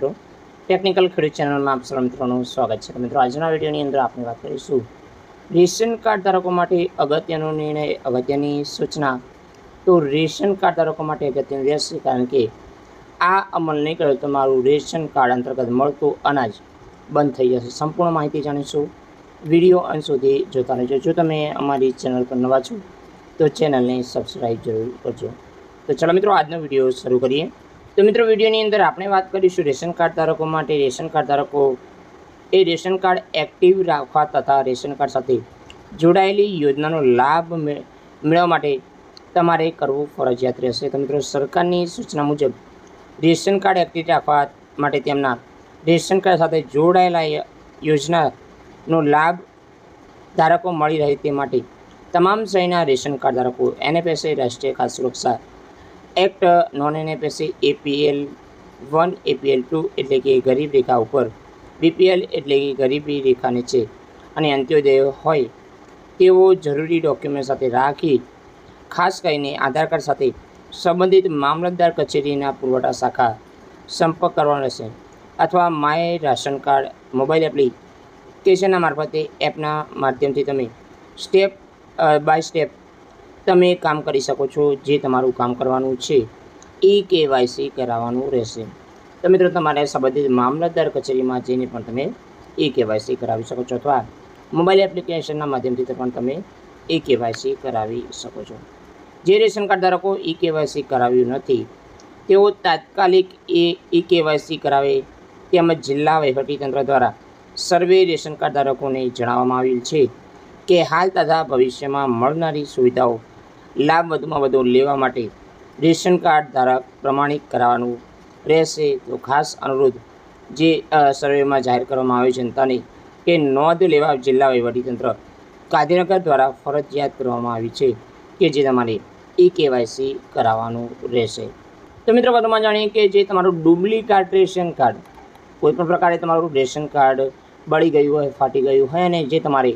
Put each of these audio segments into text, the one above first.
મિત્રો. ટેકનિકલ ખેડૂત ચેનલમાં આપ સર્વ મિત્રોનું સ્વાગત છે. મિત્રો, આજના વિડીયોની અંદર આપણે વાત કરીશું રેશન કાર્ડ ધારકો માટે અગત્યનો નિર્ણય, અગત્યની સૂચના. તો રેશન કાર્ડ ધારકો માટે અગત્યનું રહેશે કારણ કે આ અમલ નહીં કર્યો તો મારું રેશન કાર્ડ અંતર્ગત મળતું અનાજ બંધ થઈ જશે. સંપૂર્ણ માહિતી જાણીશું વીડિયો અંત સુધી જોતા રહેજો. જો તમે અમારી ચેનલ પર નવા છો, તો ચેનલને સબસ્ક્રાઈબ જરૂર કરજો. તો ચાલો મિત્રો, આજનો વીડિયો શરૂ કરીએ. તો મિત્રો, વિડીયોની અંદર આપણે વાત કરીશું રેશન કાર્ડ ધારકો માટે. રેશન કાર્ડ ધારકો એ રેશન કાર્ડ એક્ટિવ રાખવા તથા રેશન કાર્ડ સાથે જોડાયેલી યોજનાનો લાભ મેળવવા માટે તમારે કરવું ફરજિયાત રહેશે. તો મિત્રો, સરકારની સૂચના મુજબ રેશન કાર્ડ એક્ટિવ રાખવા માટે તેમના રેશન કાર્ડ સાથે જોડાયેલા યોજનાનો લાભ ધારકો મળી રહે તે માટે તમામ શ્રેણીના રેશન કાર્ડ ધારકો, એનએફએસએ, રાષ્ટ્રીય ખાદ્ય સુરક્ષા act non NFSA APL one, APL two એટલે કે ગરીબ રેખા ઉપર. બીપીએલ એટલે કે ગરીબી રેખા નીચે અને અંત્યોદય હોય તેઓ જરૂરી ડોક્યુમેન્ટ સાથે રાખી ખાસ કરીને આધાર કાર્ડ સાથે સંબંધિત મામલતદાર કચેરીના પુરવઠા શાખા સંપર્ક કરવાનો રહેશે. અથવા માય રાશન કાર્ડ, મોબાઈલ એપ્લિકેશનના મારફતે એપના માધ્યમથી તમે સ્ટેપ બાય સ્ટેપ તમે કામ કરી શકો છો, જે તમારું કામ કરવાનું છે, એ કેવાયસી કરાવવાનું રહેશે. તો મિત્રો, તમારે સંબંધિત મામલતદાર કચેરીમાં જઈને પણ તમે એ કેવાયસી કરાવી શકો છો અથવા મોબાઈલ એપ્લિકેશનના માધ્યમથી પણ તમે એ કેવાયસી કરાવી શકો છો. જે રેશન કાર્ડ ધારકો ઈ કેવાયસી કરાવ્યું નથી, તેઓ તાત્કાલિક એ ઈ કેવાયસી કરાવે તેમજ જિલ્લા વહીવટીતંત્ર દ્વારા સર્વે રેશન કાર્ડ ધારકોને જણાવવામાં આવેલ છે કે હાલ તથા ભવિષ્યમાં મળનારી સુવિધાઓ લાભ વધુમાં વધુ લેવા માટે રેશન કાર્ડ દ્વારા પ્રમાણિત કરાવવાનું રહેશે. તો ખાસ અનુરોધ જે સર્વેમાં જાહેર કરવામાં આવ્યો જનતાને કે નોંધ લેવા જિલ્લા વહીવટીતંત્ર ગાંધીનગર દ્વારા ફરજિયાત કરવામાં આવી છે કે જે તમારે ઈ કેવાયસી કરાવવાનું રહેશે. તો મિત્રો વધુમાં જાણીએ કે જે તમારું ડુપ્લિકેટ રેશન કાર્ડ કોઈપણ પ્રકારે તમારું રેશન કાર્ડ બળી ગયું હોય, ફાટી ગયું હોય અને જે તમારે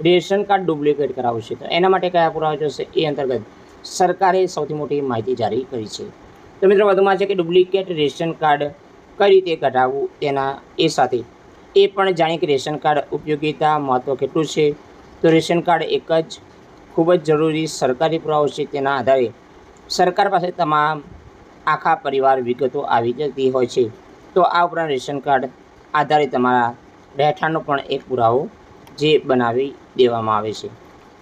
રેશન કાર્ડ ડુપ્લિકેટ કરાવવું છે. તો એના માટે કયા પુરાવા જોશે? એ અંતર્ગત સરકારે સૌથી મોટી માહિતી જારી કરી છે. તો મિત્રો, વધુમાં છે કે ડુપ્લિકેટ રેશન કાર્ડ કઈ રીતે કઢાવવું તેના એ સાથે એ પણ જાણી કે રેશન કાર્ડ ઉપયોગીતા મહત્ત્વ કેટલું છે. તો રેશન કાર્ડ એક જ ખૂબ જ જરૂરી સરકારી પુરાવો છે. તેના આધારે સરકાર પાસે તમામ આખા પરિવાર વિગતો આવી જતી હોય છે. તો આ ઉપરાંત રેશન કાર્ડ આધારે તમારા રહેઠાણનો પણ એક પુરાવો જે બનાવી દેવામાં આવે છે.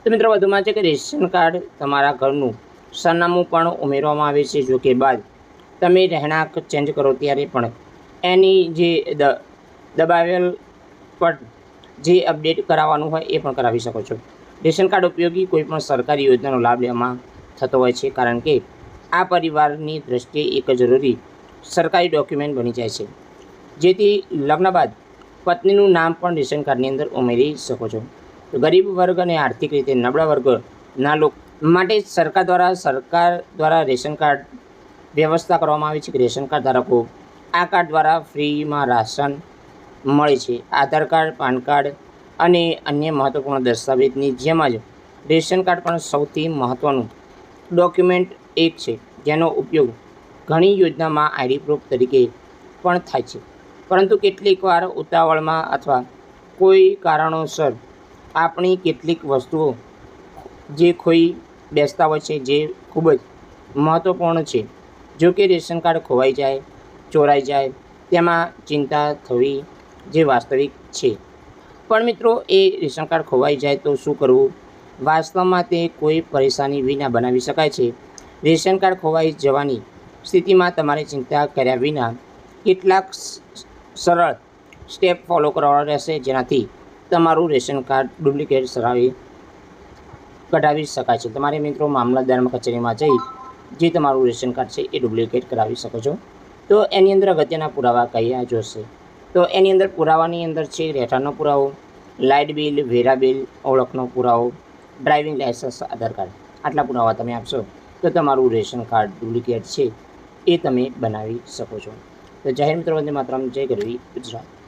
તો મિત્રો વધુમાં છે કે રેશન કાર્ડ તમારા ઘરનું સરનામું પણ ઉમેરવામાં આવે છે જો કે બાદ તમે રહેણાંક ચેન્જ કરો ત્યારે પણ એની જે દબાવેલ પર જે અપડેટ કરાવવાનું હોય એ પણ કરાવી શકો છો. રેશન કાર્ડ ઉપયોગી કોઈપણ સરકારી યોજનાનો લાભ લેવામાં થતો હોય છે, કારણ કે આ પરિવારની દ્રષ્ટિએ એક જરૂરી સરકારી ડોક્યુમેન્ટ બની જાય છે. જેથી લગ્ન બાદ પત્નીનું નામ પણ રેશન કાર્ડની અંદર ઉમેરી શકો છો. તો ગરીબ વર્ગ અને આર્થિક રીતે નબળા વર્ગના લોકો માટે સરકાર દ્વારા સરકાર દ્વારા રેશન કાર્ડ વ્યવસ્થા કરવામાં આવી છે કે રેશન કાર્ડ ધારકો આ કાર્ડ દ્વારા ફ્રીમાં રાશન મળે છે. આધાર કાર્ડ, પાન કાર્ડ અને અન્ય મહત્ત્વપૂર્ણ દસ્તાવેજની જેમ જ રેશન કાર્ડ પણ સૌથી મહત્ત્વનું ડોક્યુમેન્ટ એક છે. જેનો ઉપયોગ ઘણી યોજનામાં આઈડી પ્રૂફ તરીકે પણ થાય છે. પરંતુ કેટલીક વાર ઉતાવળમાં અથવા કોઈ કારણોસર આપણી કેટલીક વસ્તુઓ જે ખોઈ બેસતા હોય છે, જે ખૂબ જ મહત્ત્વપૂર્ણ છે. જો કે રેશન કાર્ડ ખોવાઈ જાય, ચોરાઈ જાય, તેમાં ચિંતા થવી જે વાસ્તવિક છે. પણ મિત્રો, એ રેશન કાર્ડ ખોવાઈ જાય તો શું કરવું? વાસ્તવમાં તે કોઈ પરેશાની વિના બનાવી શકાય છે. રેશન કાર્ડ ખોવાઈ જવાની સ્થિતિમાં તમારે ચિંતા કર્યા વિના કેટલાક સરળ સ્ટેપ ફોલો કરવાના રહેશે જેનાથી તમારું રેશન કાર્ડ ડુપ્લિકેટ સરાવી કઢાવી શકાય છે. તમારે મિત્રો મામલતદાર કચેરીમાં જઈ જે તમારું રેશન કાર્ડ છે એ ડુપ્લિકેટ કરાવી શકો છો. તો એની અંદર અગત્યના પુરાવા કયા જોશે? તો એની અંદર પુરાવાની અંદર છે રહેઠાણનો પુરાવો, લાઇટ બિલ, વેરા બિલ, ઓળખનો પુરાવો, ડ્રાઇવિંગ લાઇસન્સ, આધાર કાર્ડ. આટલા પુરાવા તમે આપશો તો તમારું રેશન કાર્ડ ડુપ્લિકેટ છે એ તમે બનાવી શકો છો. તો જાહેર મિત્રો વંદે માતરમ. જય ગરવી. ગુજરાત.